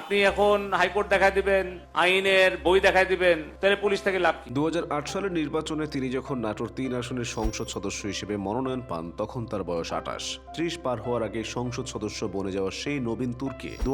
আপনি এখন হাইকোর্ট দেখাই দিবেন, আইনের বই দেখাই দিবেন, তাহলে পুলিশ থেকে লাভ দু সালের নির্বাচনে তিনি যখন নাটোর তিন আসনের সংসদ সদস্য হিসেবে মনোনয়ন পান, তখন তার বয়স আঠাশ। ত্রিশ পার হওয়ার আগে সংসদ সদস্য বনে যাওয়া সেই নবীন তুর্কি দু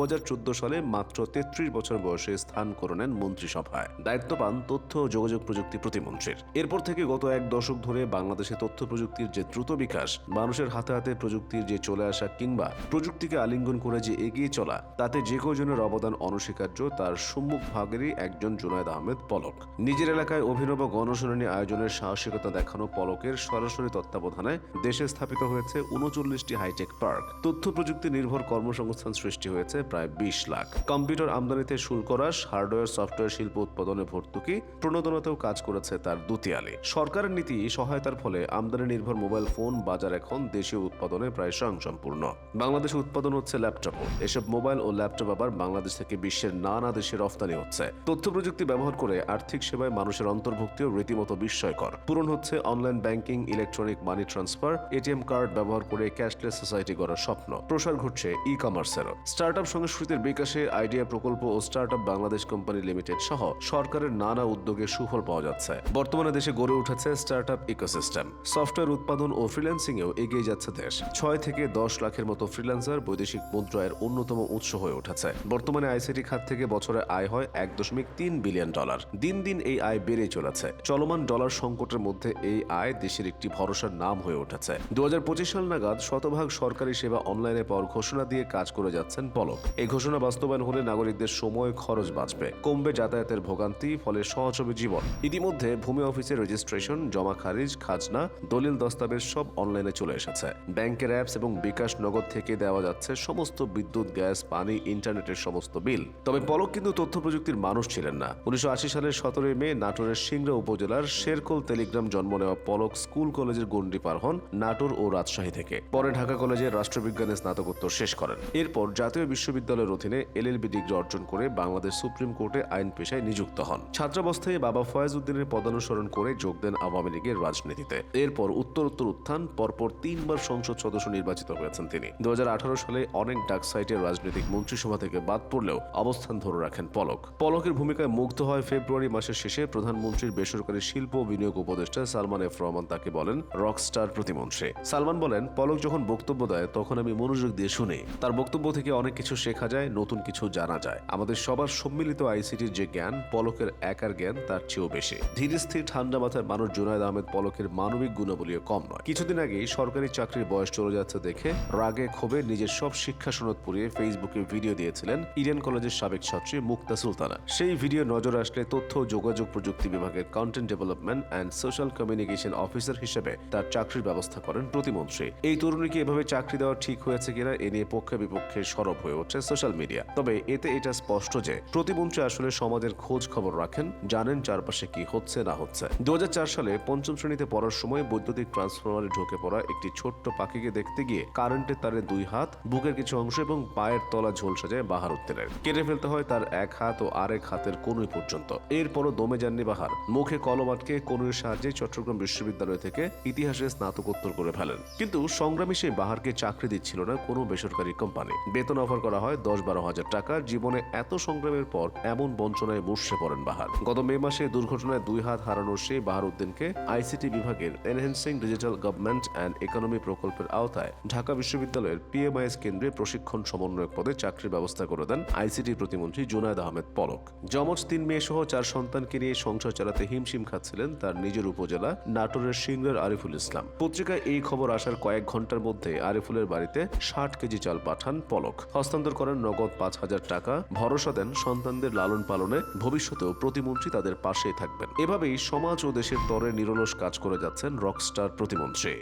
সালে মাত্র তেত্রিশ বছর বয়সে স্থান করে নেন মন্ত্রিসভায়। দায়িত্ব পান তথ্য ও যোগাযোগ প্রযুক্তি প্রতিমন্ত্রীর। এরপর থেকে গত এক দশক ধরে বাংলাদেশে তথ্য প্রযুক্তির যে দ্রুত বিকাশ, মানুষের হাতে হাতে প্রযুক্তির যে চলে আসা কিংবা প্রযুক্তিকে আলিঙ্গন করে যে এগিয়ে চলা, তাতে যে কজনের অবদান অনস্বীকার্য তার সম্মুখ ভাগেরই একজন জুনায়দ আহমেদ পলক। নিজের এলাকায় অভিনব গণশুনানি আয়োজনের সাহসিকতা দেখানো পলকের সরাসরি তত্ত্বাবধানে দেশে স্থাপিত হয়েছে উনচল্লিশটি হাইটেক পার্ক। তথ্য প্রযুক্তি নির্ভর কর্মসংস্থান সৃষ্টি হয়েছে প্রায় বিশ লাখ। কম্পিউটার আমদানিতে শুল্ক হ্রাস, হার্ডওয়্যার, সফটওয়্যার শিল্প উৎপাদনে ভর্তুকি, প্রণোদনাতেও কাজ করেছে তার দুতিয়ালি। সরকারের নীতি সহায়তার ফলে আমদানি নির্ভর মোবাইল ফোন বাজার এখন দেশীয় উৎপাদনে প্রায় স্বয়ংসম্পূর্ণ। বাংলাদেশে উৎপাদন হচ্ছে ল্যাপটপও। এসব মোবাইল ও ল্যাপটপ আবার বাংলাদেশ থেকে বিশ্বের নানা দেশে রফতানি হচ্ছে। তথ্য প্রযুক্তি ব্যবহার করে আর্থিক সেবায় মানুষের অন্তর্ভুক্তিও রীতিমতো বিস্ময়কর। পূরণ হচ্ছে online banking, electronic money transfer, ATM card ব্যবহার করে ক্যাশলেস সোসাইটি গড়ার স্বপ্ন। প্রসার ঘটছে ই কমার্সেরও স্টার্ট আপ সংস্কৃতির বিকাশে আইডিয়া প্রকল্প ও start up Bangladesh company limited সহ সরকারের নানা উদ্যোগে সুফল পাওয়া যাচ্ছে। বর্তমানে দেশে গড়ে উঠেছে স্টার্ট আপ ইকোসিস্টেম। সফটওয়্যার উৎপাদন ও ফ্রিল্যান্সিং এও এগিয়ে যাচ্ছে দেশ। ছয় থেকে দশ লাখের মতো ফ্রিল্যান্সার বৈদেশিক মুদ্রায়ের অন্যতম উৎস হয়ে উঠেছে। বর্তমানে আইসিটি খাত থেকে বছরে আয় হয় এক দশমিক তিন বিলিয়ন ডলার। দিন দিন এই আয় বেড়ে চলেছে। চলমান ডলার সংকটের মধ্যে এই আয় দেশের একটি ভরসার নাম হয়ে উঠেছে। দু সাল নাগাদ শতভাগ সরকারি সেবা অনলাইনে পাওয়ার ঘোষণা দিয়ে কাজ করে যাচ্ছেন পলক। এই ঘোষণা বাস্তবায়ন হলে নাগরিকদের সময় খরচ বাঁচবে, কমবে যাতায়াতের ভোগান্তি, ফলে সহজ হবে জীবন। ইতিমধ্যে ভূমি অফিসের রেজিস্ট্রেশন জমা খারিজ, খাজনা, দলিল দস্তাবেজ সব অনলাইনে চলে এসেছে। ব্যাংকের অ্যাপস এবং বিকাশ নগদ থেকে দেওয়া যাচ্ছে সমস্ত বিদ্যুৎ, গ্যাস, পানি ইন্টারনেটের সমস্ত বিল। তবে পলক কিন্তু তথ্য প্রযুক্তির মানুষ ছিলেন না। উনিশশো আশি সালের সতেরোই মে নাটোরের সিংড়া উপজেলার শেরকোল টেলিগ্রাম জন্ম নেওয়া পলক স্কুল কলেজের গণ্ডি পার হন নাটোর ও রাজশাহী থেকে। পরে ঢাকা কলেজে রাষ্ট্রবিজ্ঞানে স্নাতকোত্তর শেষ করেন। এরপর জাতীয় বিশ্ববিদ্যালয়ের অধীনে এলএলবি ডিগ্রি অর্জন করে বাংলাদেশ সুপ্রিম কোর্টে আইন পেশায় নিযুক্ত হন। ছাত্রাবস্থায় বাবা ফয়েজ উদ্দিনের পদানুসরণ করে যোগ দেন আওয়ামী লীগের রাজনীতিতে। এরপর উত্তর উত্তর উত্থান, পরপর তিনবার সংসদ সদস্য নির্বাচিত হয়েছেন তিনি। দু হাজার আঠারো সালে অনেক ডাক সাইটের রাজনৈতিক মন্ত্রিসভা থেকে বাদ পড়লেও অবস্থান ধরে রাখেন পলক। পলকের ভূমিকায় মুগ্ধ হয় ফেব্রুয়ারি মাসের শেষে প্রধানমন্ত্রীর বেসরকারি শিল্প বিনিয়োগ উপদেষ্টা সালমান এফ রহমান তাকে বলেন রকস্টার প্রতিমন্ত্রী। সালমান বলেন, পলক যখন বক্তব্য দেয়, তখন আমি মনোযোগ দিয়ে শুনি। তার বক্তব্য থেকে অনেক কিছু শেখা যায়, নতুন কিছু জানা যায়। আমাদের সবার সম্মিলিত আইসিটির যে জ্ঞান, পলকের একার জ্ঞান তার চেয়েও বেশি। ধীরে স্থির ঠান্ডা মাথায় মানুষ জুনায়দ আহমেদ পলকের মানবিক গুণাবলীও কম নয়। কিছুদিন আগেই সরকারি চাকরির বয়স চলে যাচ্ছে দেখে রাগে ক্ষোভে নিজের সব শিক্ষা সনদ পুড়িয়ে ফেসবুকে ভিডিও দিয়েছিলেন ইডেন কলেজের সাবেক ছাত্রী মুক্তা সুলতানা। সেই ভিডিও নজর আসলে তথ্য যোগাযোগ প্রযুক্তি বিভাগের content development and social communication officer হিসেবে তার চাকরির ব্যবস্থা করেন প্রতিমন্ত্রী। এই তরুণীকে এভাবে চাকরি দেওয়া ঠিক হয়েছে কিনা এ নিয়ে পক্ষে বিপক্ষে সরব হয়ে ওঠে সোশ্যাল মিডিয়া তবে এতে এটা স্পষ্ট যে প্রতিমন্ত্রী আসলে সমাজের খোঁজ খবর রাখেন, জানেন চারপাশে কি হচ্ছে না হচ্ছে। দু হাজার চার সালে পঞ্চম শ্রেণীতে পড়ার সময় বৈদ্যুতিক ট্রান্সফরমারে ঢুকে পড়া একটি ছোট্ট পাখিকে দেখতে গিয়ে কারেন্টের তারে দুই হাত, বুকের কিছু অংশ এবং পায়ের তলা ঝোলসা যায় বাহার উত্তরের কেটে ফেলতে হয় তার এক হাত ও আরেক হাতের কোনুই পর্যন্ত। এরপরও দমে যাননি বাহার। মুখে কলম আটকে কনুইয়ের সাহায্যে চট্টগ্রাম বিশ্ববিদ্যালয় থেকে ইতিহাসে স্নাতকোত্তর করে ফেলেন। কিন্তু সংগ্রামী সেই বাহারকে চাকরি দিচ্ছিল না কোনো বেসরকারি কোম্পানি। বেতন অফার করা হয় দশ বারো হাজার টাকা। জীবনে এত সংগ্রামের পর এমন বঞ্চনায় মুর্শে পড়েন বাহার। গত মে মাসে দুর্ঘটনায় দুই হাত হারানোর সেই বাহার উদ্দিনকে আইসিটি বিভাগের enhancing digital government and economy প্রকল্পের আওতায় ঢাকা বিশ্ববিদ্যালয়ের পিএমআইএস কেন্দ্রে প্রশিক্ষণ সমন্বয়ক পদে চাকরির ব্যবস্থা করে দেন আইসিটি প্রতিমন্ত্রী জুনায়দ আহমেদ পলক। যমজ তিন মেয়ে সহ চার সন্তানকে নিয়ে সংসার চালাতে হিমশিম খাচ্ছিলেন তার নিজের উপজেলা নাটোরের সিংড়ার আরিফুল ইসলাম। পত্রিকায় এই খবর আসার কয়েক ঘণ্টার মধ্যে আরিফুলের বাড়িতে ষাট কেজি চাল পাঠান পলক। হস্তান্তর করেন নগদ পাঁচ হাজার টাকা, ভরসা দেন সন্তানদের লালন পালনে, ভবিষ্যতেও প্রতিমন্ত্রী তাদের পাশেই থাকবেন। এভাবেই সমাজ ও দেশের তরে নিরলস কাজ করে যাচ্ছেন রকস্টার প্রতিমন্ত্রী।